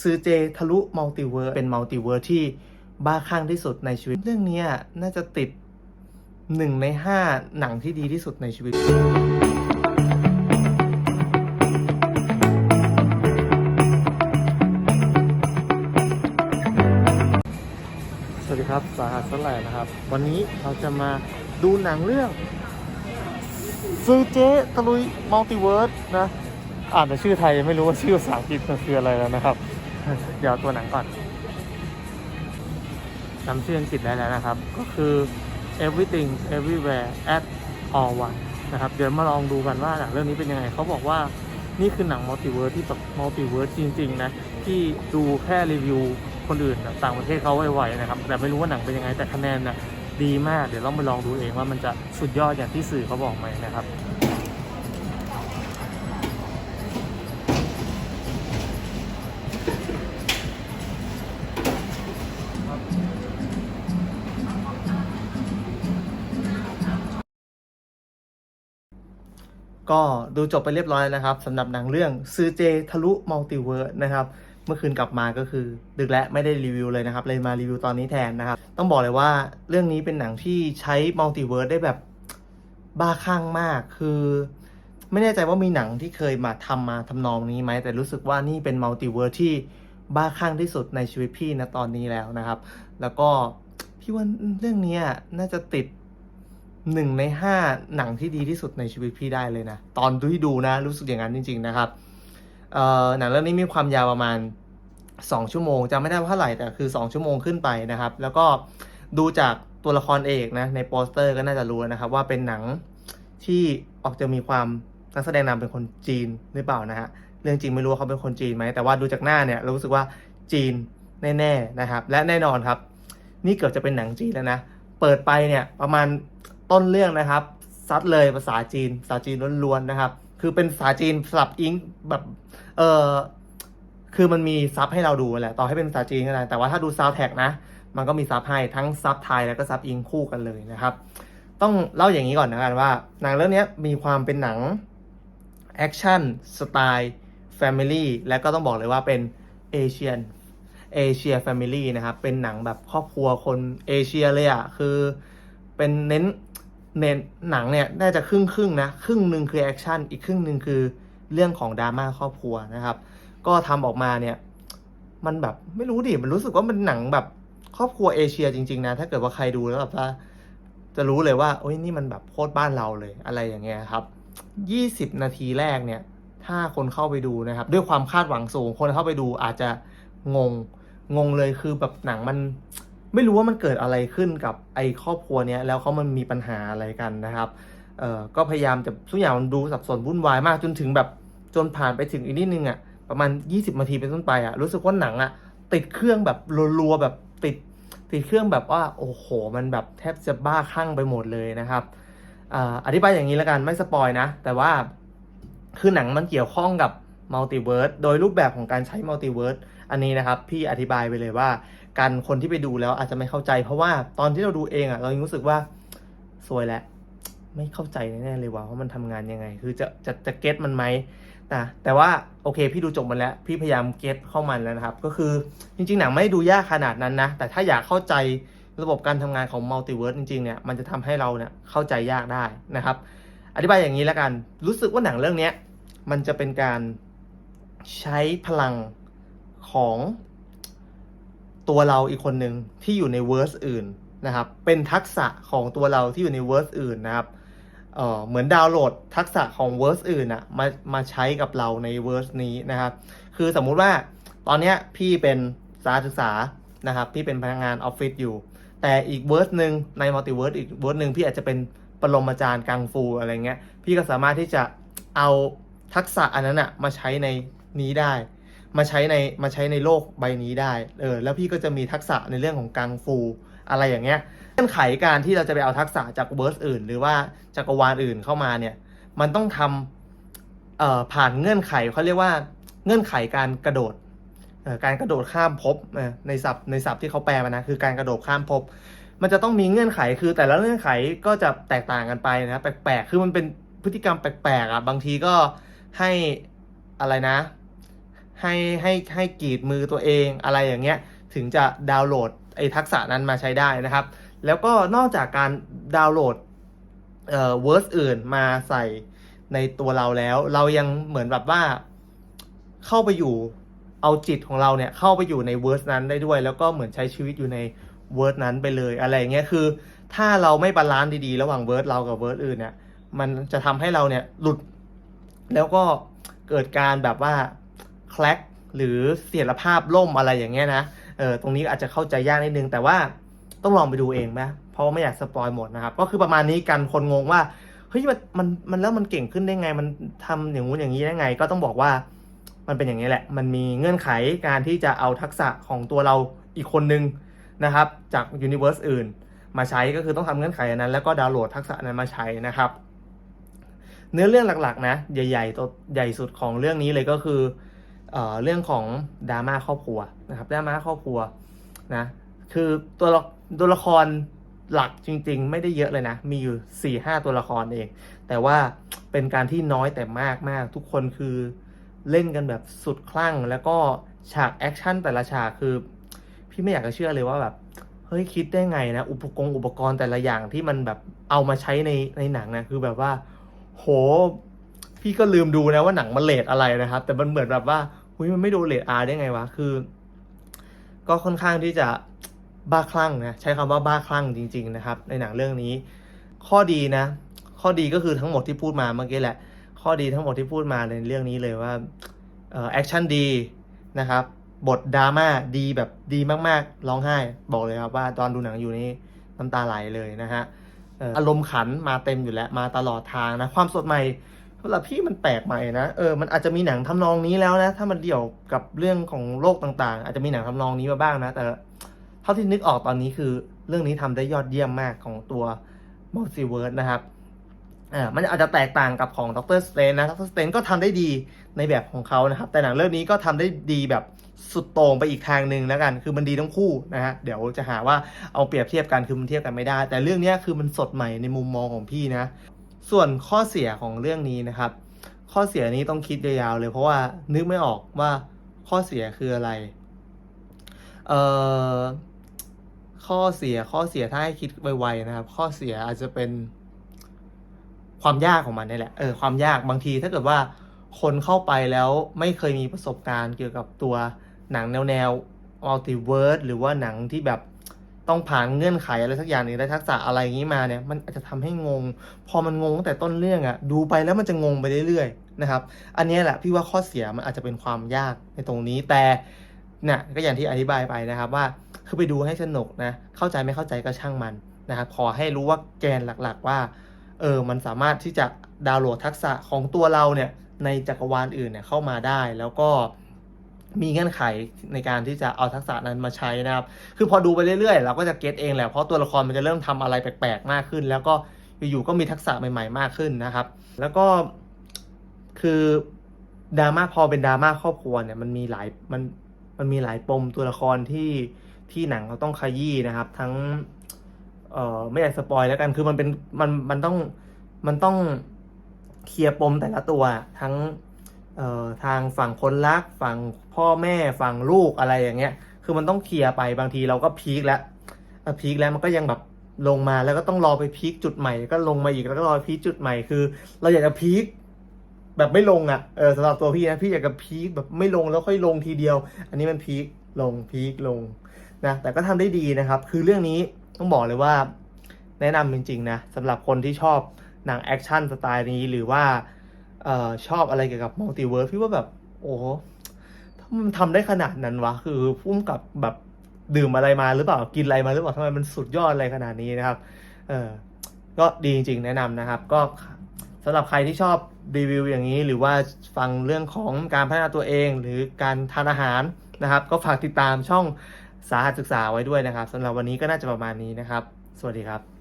ซือเจทะลุมัลติเวิร์เป็นมัลติเวิร์ที่บ้าคลั่งที่สุดในชีวิต เรื่องนี้น่าจะติดหนึ่งในห้าหนังที่ดีที่สุดในชีวิตสวัสดีครับสาหัสสลายนะครับ วันนี้เราจะมาดูหนังเรื่องซื้อเจตะลุยมัลติเวิร์สนะ อ่านแต่ชื่อไทยยังไม่รู้ว่าชื่อภาษาอังกฤษมันคืออะไรแล้วนะครับ เดี๋ยวตัวหนังก่อนจำชื่ออังกฤษได้แล้วนะครับ ก็คือ everything everywhere at all one นะครับ เดี๋ยวมาลองดูกันว่าหนังเรื่องนี้เป็นยังไง เขาบอกว่านี่คือหนังมัลติเวิร์สที่แบบมัลติเวิร์สจริง ๆ นะ ที่ดูแค่รีวิวคนอื่นต่างประเทศเขาไวๆนะครับ แต่ไม่รู้ว่าหนังเป็นยังไงแต่คะแนนนะดีมาก เดี๋ยวลองไปลองดูเองว่ามันจะสุดยอดอย่างที่สื่อเขาบอกไหมนะครับ ก็ดูจบไปเรียบร้อยแล้วนะครับสำหรับหนังเรื่องซือเจทะลุมัลติเวิร์สนะครับเมื่อคืนกลับมาก็คือ ดึกและไม่ได้รีวิวเลยนะครับ เลยมารีวิวตอนนี้แทนนะครับ ต้องบอกเลยว่าเรื่องนี้เป็นหนังที่ใช้มัลติเวิร์สได้แบบบ้าคลั่งมากคือ ไม่แน่ใจว่ามีหนังที่เคยมาทำมาทำนองนี้ไหม แต่รู้สึกว่านี่เป็นมัลติเวิร์สที่บ้าคลั่งที่สุดในชีวิตพี่นะตอนนี้แล้วนะครับ แล้วก็พี่ว่าเรื่องนี้น่าจะติด หนึ่งในห้าหนังที่ดีที่สุดในชีวิตพี่ได้เลยนะ ตอนที่ดูนะ รู้สึกอย่างนั้นจริง ๆ นะครับเอ่อหนังเรื่องนี้มีความยาวประมาณ 2 ชั่วโมงจำไม่ได้ว่าเท่าไหร่แต่คือ 2 ชั่วโมงขึ้นไปนะครับ แล้วก็ดูจากตัวละครเอกนะในโปสเตอร์ก็น่าจะรู้นะครับ ว่าเป็นหนังที่ออกจะมีความนักแสดงนำเป็นคนจีนหรือเปล่านะฮะเรื่องจริงไม่รู้ว่าเขาเป็นคนจีนไหมแต่ว่าดูจากหน้าเนี่ยเรารู้สึกว่าจีนแน่ๆนะครับ และแน่นอนครับ นี่เกือบจะเป็นหนังจีนแล้วนะเปิดไปเนี่ยประมาณ ต้นเรื่องนะครับ ซัดเลยภาษาจีนภาษาจีนล้วนๆนะครับ คือเป็นภาษาจีนสลับอิงแบบเออคือมันมีซับให้เราดูแหละต่อให้เป็นภาษาจีนก็ได้แต่ว่าถ้าดูซาวแท็กนะ มันก็มีซับให้ทั้งซับไทยแล้วก็ซับอิงคู่กันเลยนะครับ ต้องเล่าอย่างนี้ก่อนนะกันว่า หนังเรื่องนี้มีความเป็นหนังแอคชั่นสไตล์แฟมิลี่และก็ต้องบอกเลยว่าเป็นเอเชียนเอเชียแฟมิลี่นะครับ เป็นหนังแบบครอบครัวคนเอเชียเลยอะ่ะ คือเป็นเน้น เน้นหนังเนี่ยน่าจะครึ่งครึ่งนะครึ่งหนึ่งคือแอคชั่นอีกครึ่งหนึ่งคือเรื่องของดราม่าครอบครัวนะครับ ก็ทำออกมาเนี่ย มันแบบไม่รู้ดิมันรู้สึกว่ามันหนังแบบครอบครัวเอเชียจริงๆนะถ้าเกิดว่าใครดูแล้วแบบว่าจะรู้เลยว่าโอ้ยนี่มันแบบโคตรบ้านเราเลยอะไรอย่างเงี้ยครับยี่สิบนาทีแรกเนี่ย ถ้าคนเข้าไปดูนะครับ ด้วยความคาดหวังสูงคนเข้าไปดูอาจจะงงงงเลยคือแบบหนังมัน ไม่รู้ว่ามันเกิดอะไรขึ้นกับไอ้ครอบครัวเนี้ยแล้วเขามันมีปัญหาอะไรกันนะครับเอ่อก็พยายามจะทุกอย่างมันดูสับสนวุ่นวายมากจนถึงแบบจนผ่านไปถึงอีกนิดนึงอะ่ะประมาณ 20นาทีเป็นต้นไปอะ่ะรู้สึกว่าหนังอะ่ะติดเครื่องแบบรัวๆแบบติดติดเครื่องแบบว่าโอ้โห มันแบบแทบจะบ้าคลั่งไปหมดเลยนะครับอ่าอธิบายอย่างนี้แล้วกันไม่สปอยนะ แต่ว่าคือหนังมันเกี่ยวข้องกับมัลติเวิร์สโดยรูปแบบของการใช้มัลติเวิร์สอันนี้นะครับ พี่อธิบายไปเลยว่า การคนที่ไปดูแล้วอาจจะไม่เข้าใจ เพราะว่าตอนที่เราดูเองอะ่ะ เรายังรู้สึกว่าสวยแหล้วไม่เข้าใจแน่ๆเลยว่าว่ามันทำงานยังไง คือจะจะจะเก็ตมันไหมนะแต่ว่าโอเค พี่ดูจบมันแล้ว พี่พยายามเก็ตเข้ามันแล้วนะครับ ก็คือจริง ๆ หนังไม่ดูยากขนาดนั้นนะ แต่ถ้าอยากเข้าใจระบบการทำงานของมัลติเวิร์สจริงๆเนี่ยมันจะทำให้เราเนี่ยเข้าใจยากได้นะครับ อธิบายอย่างนี้แล้วกัน รู้สึกว่าหนังเรื่องเนี้ยมันจะเป็นการใช้พลังของ ตัวเราอีกคนหนึ่งที่อยู่ในเวอร์สอื่นนะครับ เป็นทักษะของตัวเราที่อยู่ในเวอร์สอื่นนะครับเอ่อเหมือนดาวน์โหลดทักษะของเวอร์สอื่นอะมามาใช้กับเราในเวอร์สนี้นะครับ คือสมมุติว่าตอนเนี้ยพี่เป็นสาศึกษานะครับ พี่เป็นพนักงานออฟฟิศอยู่ แต่อีกเวอร์สหนึ่งในมัลติเวิร์สอีกเวิร์สหนึ่งพี่อาจจะเป็นปรมาจารย์กังฟูอะไรเงี้ย พี่ก็สามารถที่จะเอาทักษะอันนั้นอะมาใช้ในนี้ได้ มาใช้ในมาใช้ในโลกใบนี้ได้ เออ แล้วพี่ก็จะมีทักษะในเรื่องของกังฟูอะไรอย่างเงี้ยเงื่อนไขการที่เราจะไปเอาทักษะจากเวิร์สอื่น หรือว่าจักรวาลอื่นเข้ามาเนี่ย มันต้องทำเอ่อผ่านเงื่อนไขเขาเรียกว่าเงื่อนไขการกระโดดเอ่อการกระโดดข้ามภพในศัพท์ในศัพท์ที่เขาแปลมานะคือการกระโดดข้ามภพมันจะต้องมีเงื่อนไขคือแต่ละเงื่อนไขก็จะแตกต่างกันไปนะแปลกๆคือมันเป็นพฤติกรรมแปลกๆอะบางทีก็ให้อะไรนะ ให้ให้ให้กรีดมือตัวเองอะไรอย่างเงี้ยถึงจะดาวน์โหลดไอ้ทักษะนั้นมาใช้ได้นะครับ แล้วก็นอกจากการดาวน์โหลดเอ่อเวิร์สอื่นมาใส่ในตัวเราแล้ว เรายังเหมือนแบบว่าเข้าไปอยู่เอาจิตของเราเนี่ยเข้าไปอยู่ในเวิร์สนั้นได้ด้วย แล้วก็เหมือนใช้ชีวิตอยู่ในเวิร์สนั้นไปเลยอะไรอย่างเงี้ยคือ ถ้าเราไม่บาลานซ์ดีๆ ระหว่างเวิร์สเรากับเวิร์สอื่นเนี่ยมันจะทำให้เราเนี่ยหลุด แล้วก็เกิดการแบบว่า แคลกหรือเสียรภาพล่มอะไรอย่างเงี้ยนะเออตรงนี้อาจจะเข้าใจยากนิดนึง แต่ว่าต้องลองไปดูเองนะเพราะว่าไม่อยากสปอยหมดนะครับ ก็คือประมาณนี้กันคนงงว่าเฮ้ยมันมันมันแล้วมันเก่งขึ้นได้ไง มันทำอย่างงู้นอย่างนี้ได้ไง ก็ต้องบอกว่ามันเป็นอย่างนี้แหละ มันมีเงื่อนไขการที่จะเอาทักษะของตัวเราอีกคนนึงนะครับ จากยูนิเวอร์สอื่น มาใช้ก็คือต้องทำเงื่อนไขอันนั้น แล้วก็ดาวน์โหลดทักษะนั้นมาใช้นะครับ เนื้อเรื่องหลักๆ นะ ใหญ่ๆตัวใหญ่สุดของเรื่องนี้เลยก็คือ เเรื่องของดราม่าครอบครัวนะครับดราม่าครอบครัวนะคือตัวละตัวละครหลักจริง ๆ ไม่ได้เยอะเลยนะ มีอยู่4ี่ห้าตัวละครเอง แต่ว่าเป็นการที่น้อยแต่มากมากทุกคนคือเล่นกันแบบสุดคลั่ง แล้วก็ฉากแอคชั่นแต่ละฉากคือ พี่ไม่อยากจะเชื่อเลยว่าแบบเฮ้ยคิดได้ไงนะ อุปกรณ์อุปกรณ์แต่ละอย่างที่มันแบบเอามาใช้ในในหนังนะคือแบบว่า โห พี่ก็ลืมดูนะว่าหนังมันเลทอะไรนะครับ แต่มันเหมือนแบบว่าหุยมันไม่ดูเลทอาร์ได้ไงวะ คือ ก็ค่อนข้างที่จะบ้าคลั่งนะ ใช้คำว่าบ้าคลั่งจริง ๆ นะครับ ในหนังเรื่องนี้ ข้อดีนะ ข้อดีก็คือทั้งหมดที่พูดมาเมื่อกี้แหละ ข้อดีทั้งหมดที่พูดมาในเรื่องนี้เลยว่าแอคชั่นดีนะครับ บทดราม่าดีแบบดีมากๆ ร้องไห้ บอกเลยครับว่าตอนดูหนังอยู่นี่น้ำตาไหลเลยนะฮะอารมณ์ขันมาเต็มอยู่แล้วมาตลอดทางนะ ความสดใหม่ สำหรับพี่มันแปลกใหม่นะเออมันอาจจะมีหนังทำนองนี้แล้วนะ ถ้ามันเดี่ยวกับเรื่องของโลกต่างๆ อาจจะมีหนังทำนองนี้มาบ้างนะ แต่เท่าที่นึกออกตอนนี้คือ เรื่องนี้ทำได้ยอดเยี่ยมมากของตัว Multiverse นะครับอ่ามันอาจจะแตกต่างกับของด็อกเตอร์สเตนนะด็อกเตอร์สเตนก็ทำได้ดีในแบบของเขานะครับ แต่หนังเรื่องนี้ก็ทำได้ดีแบบสุดโต่งไปอีกทางหนึ่งแล้วกัน คือมันดีทั้งคู่นะฮะเดี๋ยวจะหาว่าเอาเปรียบเทียบกันคือมันเทียบกันไม่ได้ แต่เรื่องนี้คือมันสดใหม่ในมุมมองของพี่นะ ส่วนข้อเสียของเรื่องนี้นะครับ ข้อเสียนี้ต้องคิดยาวๆเลยเพราะว่านึกไม่ออกว่าข้อเสียคืออะไร เอ่อ ข้อเสียข้อเสียถ้าให้คิดไวๆนะครับ ข้อเสียอาจจะเป็นความยากของมันนี่แหละ เออ ความยากบางทีถ้าเกิดว่าคนเข้าไปแล้วไม่เคยมีประสบการณ์เกี่ยวกับตัวหนังแนวแนวมัลติเวิร์สหรือว่าหนังที่แบบ ต้องผ่านเงื่อนไขอะไรสักอย่างหนึ่งได้ทักษะอะไรอย่างนี้มาเนี่ยมันอาจจะทำให้งง พอมันงงตั้งแต่ต้นเรื่องอะ่ะดูไปแล้วมันจะงงไปเรื่อยๆนะครับ อันนี้แหละพี่ว่าข้อเสียมันอาจจะเป็นความยากในตรงนี้แต่เนี่ยก็อย่างที่อธิบายไปนะครับว่าคือไปดูให้สนุกนะเข้าใจไม่เข้าใจก็ช่างมันนะครับขอให้รู้ว่าแกนหลักๆว่าเออมันสามารถที่จะดาวน์โหลดทักษะของตัวเราเนี่ยในจักรวาลอื่นเนี่ยเข้ามาได้แล้วก็ มีเงื่อนไขในการที่จะเอาทักษะนั้นมาใช้นะครับ คือพอดูไปเรื่อยๆ เราก็จะเก็ตเองแหละ เพราะตัวละครมันจะเริ่มทำอะไรแปลกๆ มากขึ้น แล้วก็อยู่ๆ ก็มีทักษะใหม่ๆ มากขึ้นนะครับ แล้วก็คือดราม่าพอเป็นดราม่าครอบครัวเนี่ยมันมีหลายมันมันมีหลายปมตัวละครที่ที่หนังเขาต้องขยี้นะครับ ทั้งเอ่อไม่อยากสปอยแล้วกันคือมันเป็นมันมันต้องมันต้องเคลียร์ปมแต่ละตัวทั้ง ทางฝั่งคนรัก ฝั่งพ่อแม่ฝั่งลูกอะไรอย่างเงี้ย คือมันต้องเคลียร์ไปบางทีเราก็พีคแล้วพีคแล้วมันก็ยังแบบลงมาแล้วก็ต้องรอไปพีคจุดใหม่ก็ลงมาอีกแล้วก็รอพีคจุดใหม่คือ เราอยากจะพีคแบบไม่ลงอะเออสำหรับตัวพี่นะพี่อยากจะพีคแบบไม่ลงแล้วค่อยลงทีเดียว อันนี้มันพีคลงพีคลงนะแต่ก็ทำได้ดีนะครับ คือเรื่องนี้ต้องบอกเลยว่า แนะนำจริงๆนะสำหรับคนที่ชอบหนังแอคชั่นสไตล์นี้หรือว่า ออชอบอะไรเกี่ยวกับมัลติเวิร์สพี่ว่าแบบ โอ้โหถ้ามันทำได้ขนาดนั้นวะ คือพุ่มกับแบบดื่มอะไรมาหรือเปล่ากินอะไรมาหรือเปล่าทำไมมันสุดยอดอะไรขนาดนี้นะครับเออก็ดีจริงๆแนะนำนะครับ ก็สำหรับใครที่ชอบรีวิวอย่างนี้ หรือว่าฟังเรื่องของการพัฒนาตัวเอง หรือการทานอาหารนะครับ ก็ฝากติดตามช่องสาหัสศึกษาไว้ด้วยนะครับสำหรับวันนี้ก็น่าจะประมาณนี้นะครับ สวัสดีครับ